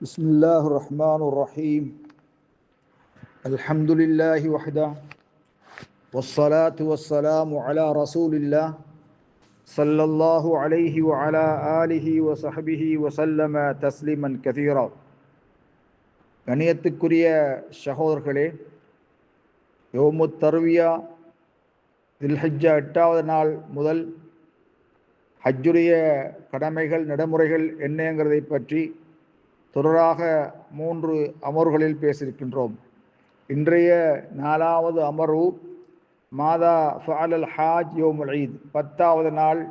بسم الله الرحمن الرحيم الحمد لله وحده والصلاة والسلام على رسول الله صلى الله عليه وعلى آله وصحبه وسلم تسليما كثيرا கணியத்துக்குரிய சகோதரர்களே யோமு தருவியா தில்ஹஜ்ஜா எட்டாவது நாள் முதல் ஹஜ்ஜுடைய கடமைகள் நடைமுறைகள் என்னங்கிறதை பற்றி தொடராக மூன்று அமர்வுகளில் பேசியிருக்கின்றோம். இன்றைய நாலாவது அமர்வு மாதா ஃபாலல் ஹாஜ் யோமுல் ஈத். பத்தாவது நாள்.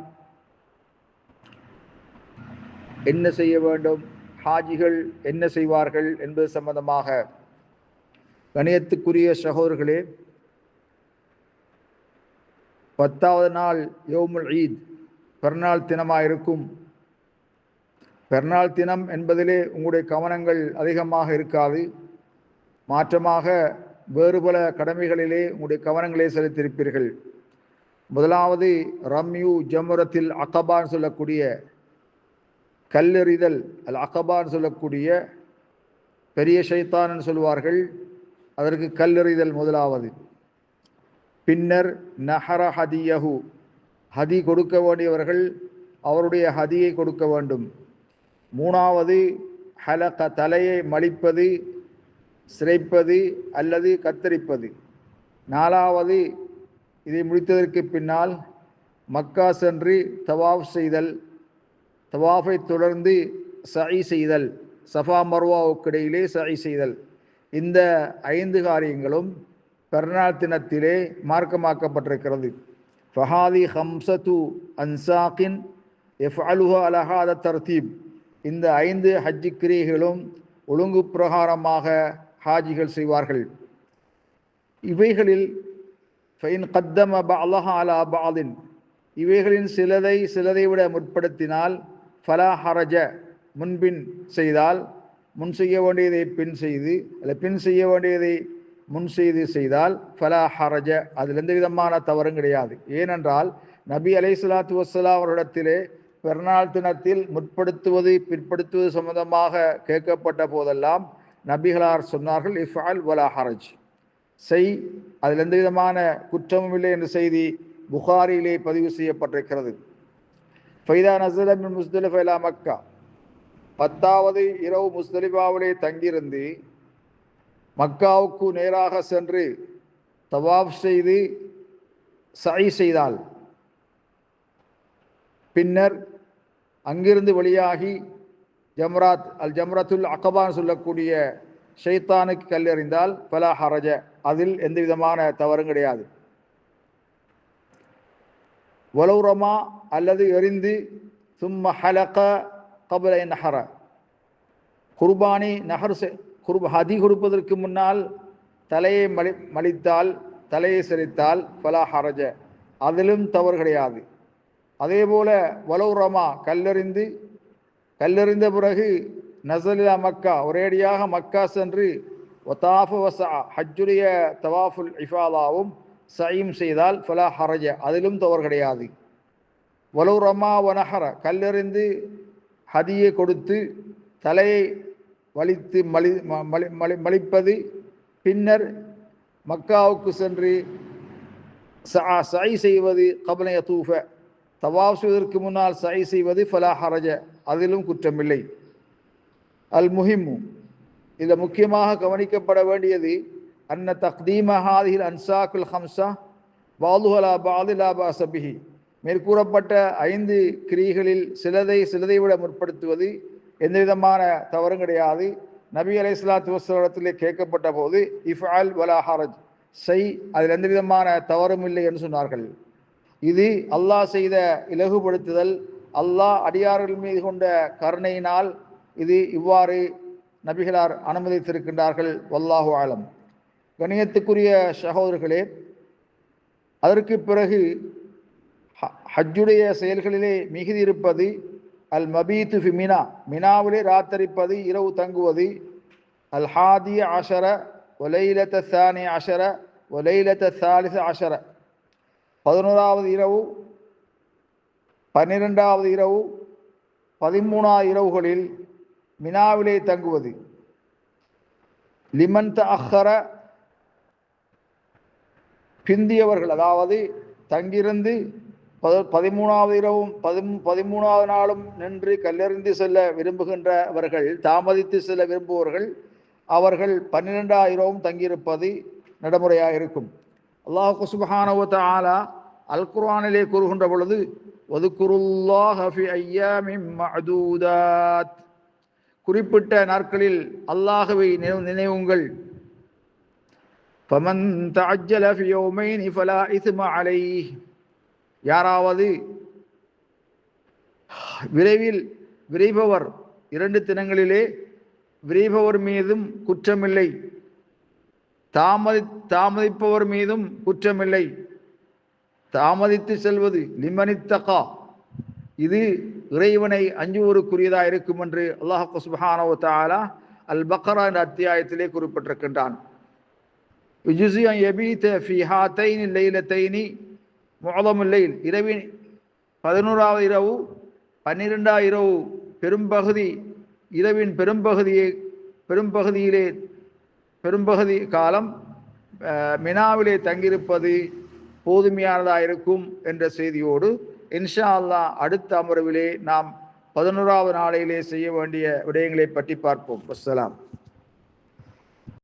என்ன செய்ய வேண்டும்? ஹாஜிகள் என்ன செய்வார்கள் என்பது சம்பந்தமாக. கணியத்துக்குரிய சகோதரர்களே பத்தாவது நாள் யோமுல் ஈத். பிறநாள் தினமாக இருக்கும் பெருநாள் தினம் என்பதிலே உங்களுடைய கவனங்கள் அதிகமாக இருக்காது. மாற்றமாக வேறு பல கடமைகளிலே உங்களுடைய கவனங்களை செலுத்தியிருப்பீர்கள். முதலாவது ரம்யூ ஜமுரத்தில் அகபான்னு சொல்லக்கூடிய கல்லெறிதல் அல் அகபான்னு சொல்லக்கூடிய பெரிய சைத்தான்னு சொல்வார்கள் அதற்கு கல்லெறிதல் முதலாவது. பின்னர் நஹர ஹதியஹு ஹதி கொடுக்க வேண்டியவர்கள் அவருடைய ஹதியை கொடுக்க வேண்டும். மூணாவது ஹலக தலையை மலிப்பது சிரைப்பது அல்லது கத்தரிப்பது. நாலாவது இதை முடித்ததற்கு பின்னால் மக்கா சென்று தவாஃப் செய்தல் தவாஃபை தொடர்ந்து சை செய்தல் சஃபா மர்வாவுக்கிடையிலே சை செய்தல். இந்த ஐந்து காரியங்களும் பெருநாள் தினத்திலே மார்க்கமாக்கப்பட்டிருக்கிறது. ஃபஹாதி ஹம்சத்து அன்சாக்கின் எஃப் அலுஹா அலஹாத தர்தீப். இந்த ஐந்து ஹஜ்ஜு கிரியைகளும் ஒழுங்கு பிரகாரமாக ஹாஜிகள் செய்வார்கள். இவைகளில் ஃபைன் கத்தம் அப அலஹா அலா பாலின் இவைகளின் சிலதை சிலதை விட முற்படுத்தினால் ஃபலா ஹரஜ முன்பின் செய்தால் முன் செய்ய வேண்டியதை பின் செய்து அல்ல பின் செய்ய வேண்டியதை முன் செய்து செய்தால் ஃபலா ஹரஜ அதில் எந்த விதமான தவறும் கிடையாது. ஏனென்றால் நபி அலை சலாத்து வசலா அவரிடத்திலே பிறநாள் தினத்தில் முற்படுத்துவது பிற்படுத்துவது சம்பந்தமாக கேட்கப்பட்ட போதெல்லாம் நபிகளார் சொன்னார்கள் இஃபால் வலா ஹரஜ். செய் அதில் எந்த விதமான குற்றமும் இல்லை என்ற செய்தி புகாரியிலே பதிவு செய்யப்பட்டிருக்கிறது. ஃபைதா நசலமின் முஸ்தலிஃபைலா மக்கா. பத்தாவது இரவு முஸ்தலிஃபாவிலே தங்கியிருந்து மக்காவுக்கு நேராக சென்று தவாப் செய்து சை செய்தால் பின்னர் அங்கிருந்து வெளியாகி ஜம்ராத் அல் ஜம்ரத்துல் அகபான் சொல்லக்கூடிய ஷைத்தானுக்கு கல்லெறிந்தால் பலா ஹரஜ அதில் எந்த விதமான தவறும் கிடையாது. வலௌரமா அல்லது எரிந்து சும்ம ஹலக கபலை நஹர. குர்பானி நகர் குர்ப ஹதி கொடுப்பதற்கு முன்னால் தலையை மலி மலித்தால் தலையை செலுத்தால் பலா ஹரஜ அதிலும் தவறு கிடையாது. அதே போல வலௌரமா கல்லறிந்து கல்லறிந்த பிறகு நசலிலா மக்கா ஒரேடியாக மக்கா சென்று ஒத்தாஃபு வசா ஹஜ்ஜுடைய தவாஃபுல் இஃபாலாவும் சையும் செய்தால் ஃபலா ஹரஜ அதிலும் தவறு கிடையாது. வலௌரமா வனஹர கல்லறிந்து ஹதியை கொடுத்து தலையை வலித்து மலி மலி மலிப்பது. பின்னர் மக்காவுக்கு சென்று சை செய்வது கபனைய தூஃப தவாப் செய்வதற்கு முன்னால் சை செய்வது ஃபலா ஹரஜ அதிலும் குற்றமில்லை. அல் முஹிம்மு இதில் முக்கியமாக கவனிக்கப்பட வேண்டியது அன்ன தக்தீமஹாதில் அன்சாக்குல் ஹம்சா பாதுஹலா பாதுலா பாசபிஹி மேற்கூறப்பட்ட ஐந்து கிரிகளில் சிலதை சிலதை விட முற்படுத்துவது எந்த விதமான தவறும் கிடையாது. நபி அலை இஸ்லாத்து வசலத்திலே கேட்கப்பட்ட போது இஃப் அல் வலா ஹரஜ் செய் அதில் எந்த விதமான தவறும் இல்லை என்று சொன்னார்கள். இது அல்லாஹ் செய்த இலகுபடுத்துதல். அல்லாஹ் அடியார்கள் மீது கொண்ட கருணையினால் இது இவ்வாறு நபிகளார் அனுமதித்திருக்கின்றார்கள். வல்லாஹு ஆலம். கணியத்துக்குரிய சகோதரர்களே அதற்கு பிறகு ஹஜ்ஜுடைய செயல்களிலே மிகுதி இருப்பது அல் மபீத்து ஃபி மினா மினாவிலே ராத்தரிப்பது இரவு தங்குவது அல் ஹாதிய அஷர ஒலைலத்த சானி அஷர ஒலைலத்த சாலிச அஷர. பதினோராவது இரவு பன்னிரெண்டாவது இரவு பதிமூணாவது இரவுகளில் மினாவிலே தங்குவது. லிமன் அஹர பிந்தியவர்கள் அதாவது தங்கியிருந்து பத பதிமூணாவது இரவும் பதிமூ பதிமூணாவது நாளும் நின்று கல்லறிந்து செல்ல விரும்புகின்றவர்கள் தாமதித்து செல்ல விரும்புபவர்கள் அவர்கள் பன்னிரெண்டாயிரவும் தங்கியிருப்பது நடைமுறையாக இருக்கும். அல்லாஹு சுபஹானவத்த ஆலா அல் குர்ஆனிலே கூறுகின்ற பொழுது ஒதுக்குருல்லாஹ ஃபி ஐயாமின் குறிப்பிட்ட நாட்களில் அல்லாஹுவை நினைவு நினைவுங்கள். பமன் தஅஜ்ஜல ஃபி யௌமைனி ஃபலா இஸ்ம அலைஹ். யாராவது விரைவில் விரைபவர் இரண்டு தினங்களிலே விரைபவர் மீதும் குற்றமில்லை. தாமதி தாமதிப்பவர் மீதும் குற்றமில்லை. தாமதித்து செல்வது லிமனித்தகா. இது இறைவனை அஞ்சுவோருக்குரியதாக இருக்கும் என்று அல்லாஹ் சுபஹானவ தாலா அல் பக்ரா என்ற அத்தியாயத்திலே குறிப்பிட்டிருக்கின்றான். மோதமில்லையில் இரவின் பதினோராவது இரவு பன்னிரெண்டாவது இரவு பெரும்பகுதி இரவின் பெரும்பகுதியை பெரும்பகுதியிலே பெரும்பகுதி காலம் மினாவிலே தங்கியிருப்பது போதுமையானதாக இருக்கும் என்ற செய்தியோடு இன்ஷா அல்லா அடுத்த அமர்விலே நாம் பதினோராவது நாளையிலே செய்ய வேண்டிய விடயங்களை பற்றி பார்ப்போம். அஸ்ஸலாம்